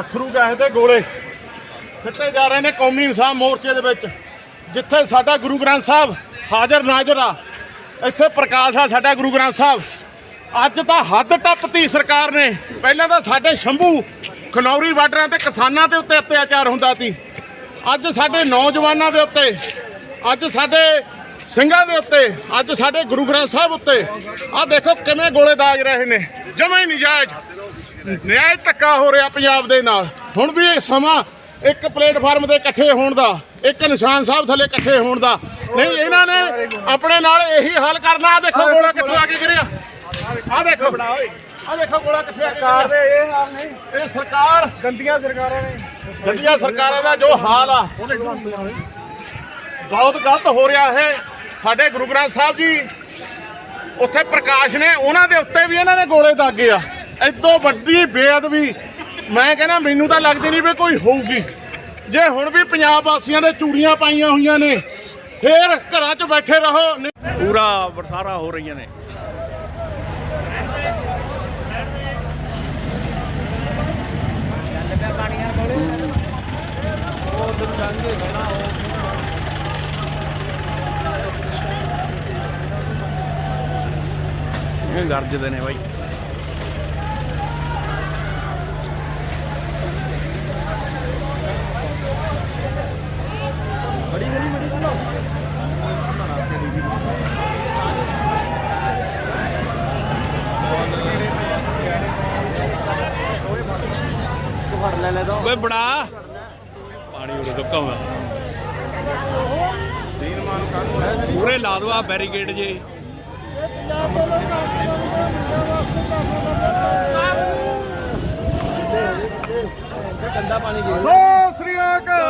ਅਥਰੂ gas ਦੇ ਗੋਲੇ। ਸਿੱਟੇ ਜਾ ਰਹੇ ਨੇ ਕੌਮੀ ਇਨਸਾਫ ਮੋਰਚੇ ਦੇ ਵਿੱਚ। ਜਿੱਥੇ ਸਾਡਾ ਗੁਰੂ ਗ੍ਰੰਥ ਸਾਹਿਬ ਹਾਜ਼ਰ ਨਾਜ਼ਰ ਆ, ਇੱਥੇ ਪ੍ਰਕਾਸ਼ ਆ ਸਾਡਾ ਗੁਰੂ ਗ੍ਰੰਥ ਸਾਹਿਬ। ਅੱਜ ਤਾਂ ਹੱਦ ਟੱਪਤੀ ਸਰਕਾਰ ਨੇ। ਪਹਿਲਾਂ ਤਾਂ ਸਾਡੇ ਸ਼ੰਭੂ ਖਨੌਰੀ ਬਾਰਡਰਾਂ ਤੇ ਕਿਸਾਨਾਂ ਦੇ ਉੱਤੇ ਅਤਿਆਚਾਰ ਹੁੰਦਾ ਸੀ। ਅੱਜ ਸਾਡੇ ਨੌਜਵਾਨਾਂ ਦੇ ਉੱਤੇ, ਅੱਜ ਸਾਡੇ ਸਿੰਘਾਂ ਦੇ ਉੱਤੇ ਅੱਜ ਸਾਡੇ ਗੁਰੂ ਗ੍ਰੰਥ ਸਾਹਿਬ ਉੱਤੇ ਆਹ ਦੇਖੋ ਕਿਵੇਂ ਗੋਲੇ ਦਾਗ ਰਹੇ ਨੇ ਜਮਾ ਹੀ ਨਜਾਇਜ਼। ਨਿਆਂ ਧੱਕਾ ਹੋ ਰਿਹਾ ਪੰਜਾਬ ਦੇ ਨਾਲ। ਹੁਣ ਵੀ ਇਹ ਸਮਾਂ ਇੱਕ ਪਲੇਟਫਾਰਮ ਤੇ ਇਕੱਠੇ ਹੋਣ ਦਾ ਇੱਕ ਨਿਸ਼ਾਨ ਸਾਹਿਬ ਥੱਲੇ ਇਕੱਠੇ ਹੋਣ ਦਾ। ਨਹੀਂ ਇਹਨਾਂ ਨੇ ਆਪਣੇ ਨਾਲ ਇਹੀ ਹੱਲ ਕਰਨਾ। ਆਹ ਦੇਖੋ ਗੋਲਾ ਕਿੱਥੋਂ ਆ ਕੇ ਗਿਰਿਆ। ਆਹ ਦੇਖੋ ਆਹ ਦੇਖੋ ਗੋਲਾ ਕਿੱਥੇ ਆ ਕੇ ਸਰਕਾਰ ਗਿਰਿਆ ਦੇ ਇਹ ਹਾਲ ਨੇ ਇਹ ਸਰਕਾਰ ਗੰਦੀਆਂ ਸਰਕਾਰਾਂ ਨੇ। ਗੰਦੀਆਂ ਸਰਕਾਰਾਂ ਦਾ ਜੋ ਹਾਲ ਆ ਬਹੁਤ ਗਲਤ ਹੋ ਰਿਹਾ ਹੈ। ਸਾਡੇ ਗੁਰੂ ਗ੍ਰੰਥ ਸਾਹਿਬ ਜੀ ਉੱਥੇ ਪ੍ਰਕਾਸ਼ ਨੇ ਉਹਨਾਂ ਦੇ ਉੱਤੇ ਵੀ ਇਹਨਾਂ ਨੇ ਗੋਲੇ ਦਾਗੇ ਆ। ਐਦੋਂ ਵੱਡੀ ਬੇਅਦਬੀ। ਮੈਂ ਕਹਿੰਦਾ ਮੈਨੂੰ ਤਾਂ ਲੱਗਦੀ ਨਹੀਂ ਵੀ ਕੋਈ ਹੋਊਗੀ। ਜੇ ਹੁਣ ਵੀ ਪੰਜਾਬ ਵਾਸੀਆਂ ਦੇ ਚੂੜੀਆਂ ਪਾਈਆਂ ਹੋਈਆਂ ਨੇ ਫੇਰ ਘਰਾਂ 'ਚ ਬੈਠੇ ਰਹੋ। ਪੂਰਾ ਵਰਤਾਰਾ ਹੋ ਰਹੀਆਂ ਨੇ। ਇਹ ਗਰਜਦੇ ਨੇ ਬਾਈ? ਓਏ ਬੜਾ। ਪਾਣੀ ਉੜ ਦੁੱਕਾ ਮੈਂ ਪੂਰੇ ਲਾ ਦੋ ਆ ਬੈਰੀਕੇਡ ਜੇ। ਸੋ ਸ੍ਰੀ ਅਕਾਲ।